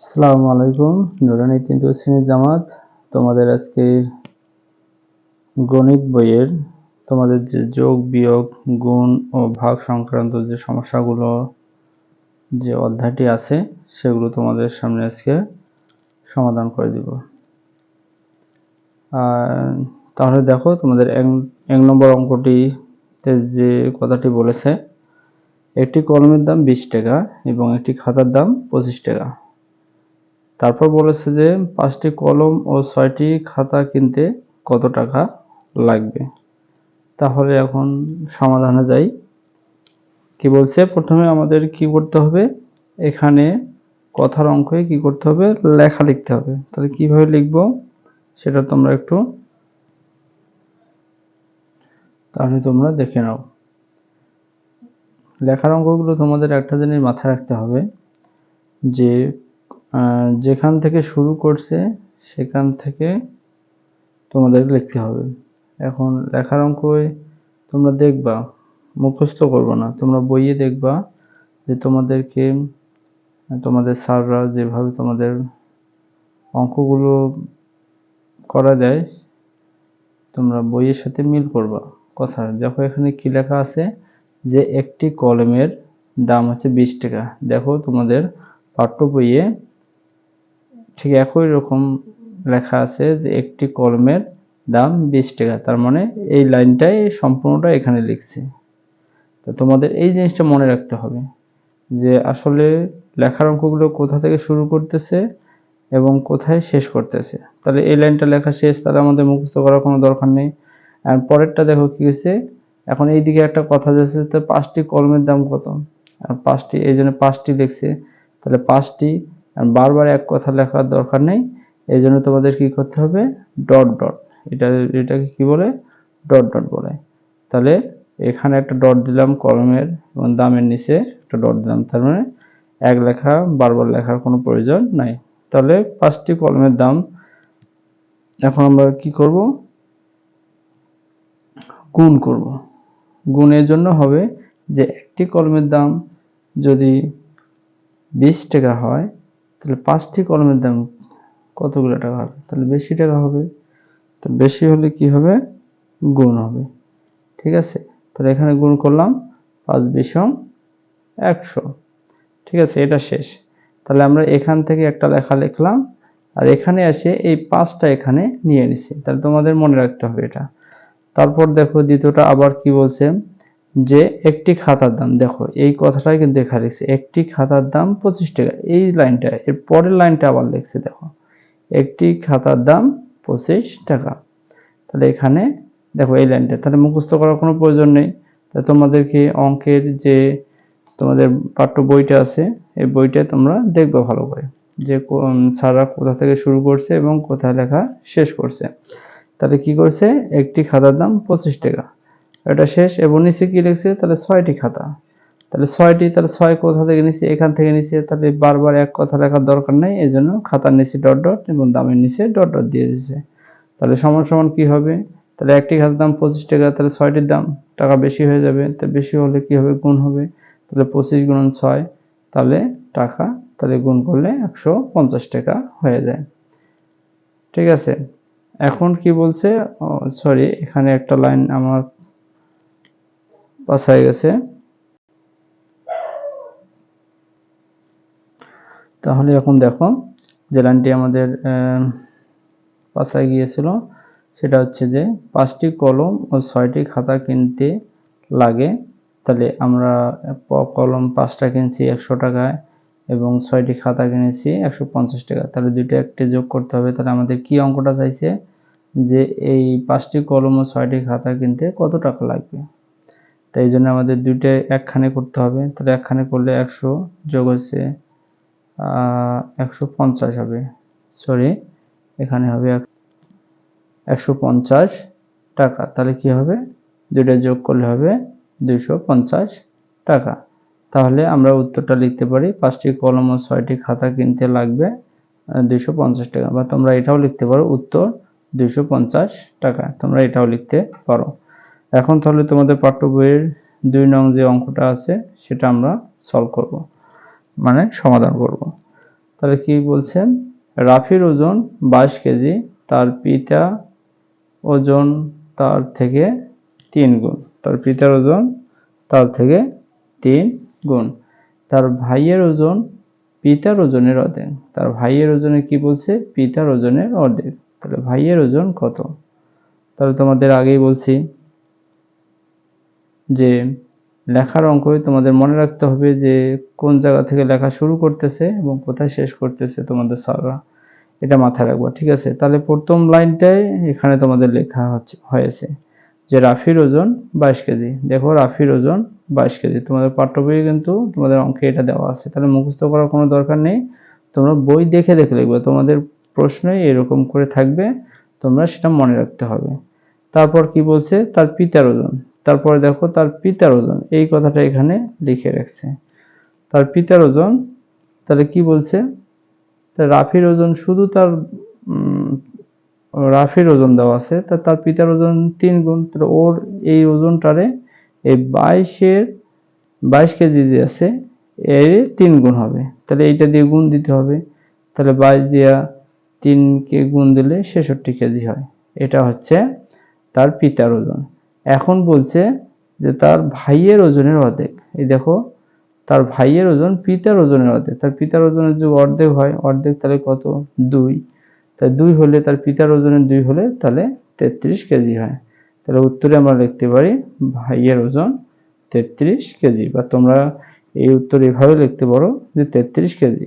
আসসালামু আলাইকুম, নুরানি তৃতীয় শ্রেণির জামাত। তোমাদের আজকে গণিত বইয়ের তোমাদের যে যোগ, বিয়োগ, গুণ ও ভাগ সংক্রান্ত যে সমস্যাগুলো যে অধ্যায়টি আছে, সেগুলো তোমাদের সামনে আজকে সমাধান করে দিব। তাহলে দেখো, তোমাদের এক নম্বর অঙ্কটিতে যে কথাটি বলেছে, একটি কলমের দাম বিশ টাকা এবং একটি খাতার দাম পঁচিশ টাকা। তারপর বলেছে যে পাঁচটি কলম ও ছয়টি খাতা কিনতে কত টাকা লাগবে? তাহলে এখন সমাধানে যাই। কি বলছে? প্রথমে আমাদের কি করতে হবে? এখানে কথার অঙ্কে কি করতে হবে? লেখা লিখতে হবে। তাহলে কীভাবে লিখব? সেটা তোমরা একটু তাহলে তোমরা দেখে নাও। লেখার অঙ্কগুলো তোমাদের একটা জিনিস মাথায় রাখতে হবে যে যেখান থেকে শুরু করছে, সেখান থেকে তোমাদের লিখতে হবে। এখন লেখার অঙ্কই তোমরা দেখবা, মুখস্থ করব না, তোমরা বইয়ে দেখবা যে তোমাদেরকে, তোমাদের স্যাররা যেভাবে তোমাদের অঙ্কগুলো করা যায়, তোমরা বইয়ের সাথে মিল করবা। কথা, দেখো এখানে কি লেখা আছে? যে একটি কলমের দাম হচ্ছে বিশ টাকা। দেখো তোমাদের পাঠ্য বইয়ে ঠিক একই রকম লেখা আছে যে একটি কলমের দাম বিশ টাকা। তার মানে এই লাইনটাই সম্পূর্ণটা এখানে লিখছে। তো তোমাদের এই জিনিসটা মনে রাখতে হবে যে আসলে লেখার অঙ্কগুলো কোথা থেকে শুরু করতেছে এবং কোথায় শেষ করতেছে। তাহলে এই লাইনটা লেখা শেষ, তাহলে আমাদের মুখস্থ করার কোনো দরকার নেই। আর পরেরটা দেখো কি হয়েছে? এখন এইদিকে একটা কথা যাচ্ছে তো পাঁচটি কলমের দাম কত? আর পাঁচটি, এই জন্য পাঁচটি লিখছে। তাহলে পাঁচটি বারবার এক কথা লেখার দরকার নেই। এই জন্য তোমাদের কি করতে হবে? Dot dot. এটা, এটাকে কি বলে? ডট ডট বলে। তাহলে এখানে একটা ডট দিলাম কলমের এবং দামের নিচে একটা ডট দিলাম। তার মানে এক লেখা, বারবার লেখার কোনো প্রয়োজন নাই। তাহলে পাঁচটি কলমের দাম। এখন আমরা কি করব? গুণ করব। গুণের জন্য হবে যে একটি কলমের দাম যদি বিশ টাকা হয় তাহলে পাঁচটি কলমের দাম কতগুলো টাকা হবে? তাহলে বেশি টাকা হবে, তো বেশি হলে কি হবে? গুণ হবে। ঠিক আছে? তাহলে এখানে গুণ করলাম, পাঁচ বিশম একশো। ঠিক আছে? এটা শেষ। তাহলে আমরা এখান থেকে একটা লেখা লিখলাম, আর এখানে এসে এই পাঁচটা এখানে নিয়ে নিছি। তাহলে তোমাদের মনে রাখতে হবে এটা। তারপর দেখো দ্বিতীয়টা আবার কি বলছে? যে একটি খাতার দাম, দেখো, এই কথাটাই কিন্তু এখানে লিখছে একটি খাতার দাম পঁচিশ টাকা। এই লাইনটা, এর পরের লাইনটা আবার লিখছে, দেখো, একটি খাতার দাম পঁচিশ টাকা। তাহলে এখানে, দেখো, এই লাইনটা, তাহলে মুখস্থ করার কোনো প্রয়োজন নেই। তা তোমাদেরকে অঙ্কের যে তোমাদের পাঠ্য বইটা আছে, এই বইটা তোমরা দেখবে ভালো করে, যে সারা কোথা থেকে শুরু করছে এবং কোথায় লেখা শেষ করছে। তাহলে কি করছে? একটি খাতার দাম পঁচিশ টাকা। এটা শেষ, এবং নিচে কি লিখছে? তাহলে ছয়টি খাতা। তাহলে ছয়টি, তাহলে ছয় কোথা থেকে নিচে এখান থেকে নিচে তাহলে বারবার এক কথা লেখার দরকার নেই এই জন্য খাতার নিচে ডট ডট এবং দামের নিচে ডট ডট দিয়ে দিচ্ছে। তাহলে সমান সমান কী হবে? তাহলে একটি খাতার দাম পঁচিশ টাকা, তাহলে ছয়টির দাম টাকা বেশি হয়ে যাবে। তো বেশি হলে কি হবে? গুণ হবে। তাহলে পঁচিশ গুণন ছয়, তাহলে টাকা, তাহলে গুণ করলে একশো পঞ্চাশ টাকা হয়ে যায়। ঠিক আছে? এখন কি বলছে? সরি এখানে একটা লাইন আমার পাস হয়ে গেছে। তাহলে এখন দেখো যে লাইনটি আমাদের পাশায় গিয়েছিল। সেটা হচ্ছে যে পাঁচটি কলম ও ছয়টি খাতা কিনতে লাগে। তাহলে আমরা কলম পাঁচটা কিনছি একশো টাকায় এবং ছয়টি খাতা কিনেছি একশো পঞ্চাশ টাকা। তাহলে দুইটা একটি যোগ করতে হবে। তাহলে আমাদের কি অঙ্কটা চাইছে? যে এই পাঁচটি কলম ও ছয়টি খাতা কিনতে কত টাকা লাগবে? তাই জন্য আমাদের দুইটা একখানে করতে হবে। তাহলে একখানে করলে একশো যোগ হচ্ছে একশো পঞ্চাশ হবে। সরি এখানে হবে একশো পঞ্চাশ টাকা। তাহলে কি হবে? দুইটা যোগ করলে হবে দুইশো পঞ্চাশ টাকা। তাহলে আমরা উত্তরটা লিখতে পারি, পাঁচটি কলম ও ছয়টি খাতা কিনতে লাগবে দুইশো পঞ্চাশ টাকা। বা তোমরা এটাও লিখতে পারো, উত্তর দুইশো পঞ্চাশ টাকা। তোমরা এটাও লিখতে পারো। এখন তাহলে তোমাদের পাঠ্য বইয়ের দুই নং যে অঙ্কটা আছে, সেটা আমরা সলভ করব মানে সমাধান করব। তাহলে কি বলছেন? রাফির ওজন বাইশ কেজি, তার পিতা ওজন তার থেকে তিন গুণ। তার পিতার ওজন তার থেকে তিন গুণ। তার ভাইয়ের ওজন পিতার ওজনের অর্ধেক। তার ভাইয়ের ওজনে কি বলছে? পিতার ওজনের অর্ধেক। তাহলে ভাইয়ের ওজন কত? তাহলে তোমাদের আগেই বলছি যে লেখার অঙ্কই তোমাদের মনে রাখতে হবে যে কোন জায়গা থেকে লেখা শুরু করতেছে এবং কোথায় শেষ করতেছে তোমাদের স্যাররা। এটা মাথায় রাখবা, ঠিক আছে? তাহলে প্রথম লাইনটাই এখানে তোমাদের লেখা হচ্ছে, হয়েছে যে রাফির ওজন বাইশ কেজি। দেখো, রাফির ওজন বাইশ কেজি। তোমাদের পাঠ্য বইয়ে কিন্তু তোমাদের অঙ্কে এটা দেওয়া আছে। তাহলে মুখস্থ করার কোনো দরকার নেই। তোমরা বই দেখে দেখে লিখবে। তোমাদের প্রশ্নই এরকম করে থাকবে। তোমরা সেটা মনে রাখতে হবে। তারপর কি বলছে? তার পিতার ওজন। তারপরে দেখো তার পিতার ওজন, এই কথাটা এখানে লিখে রাখছে। তার পিতার ওজন, তাহলে কি বলছে? রাফির ওজন শুধু তার রাফির ওজন দেওয়া আছে, তা তার পিতার ওজন তিন গুণ, তাহলে ওর এই ওজনটারে এই বাইশের, বাইশ কেজি যে আছে, এর তিন গুণ হবে। তাহলে এইটা দিয়ে গুণ দিতে হবে। তাহলে বাইশ দিয়া তিনকে গুণ দিলে ছেষট্টি কেজি হয়। এটা হচ্ছে তার পিতার ওজন। এখন বলছে যে তার ভাইয়ের ওজনের অর্ধেক। এই দেখো, তার ভাইয়ের ওজন পিতার ওজনের অর্ধেক। তার পিতার ওজনের যদি অর্ধেক হয়, অর্ধেক তাহলে কত? দুই। তাই দুই হলে তার পিতার ওজনের দুই হলে তাহলে তেত্রিশ কেজি হয়। তাহলে উত্তরে আমরা লিখতে পারি ভাইয়ের ওজন তেত্রিশ কেজি। বা তোমরা এই উত্তর এভাবে লিখতে পারো যে তেত্রিশ কেজি।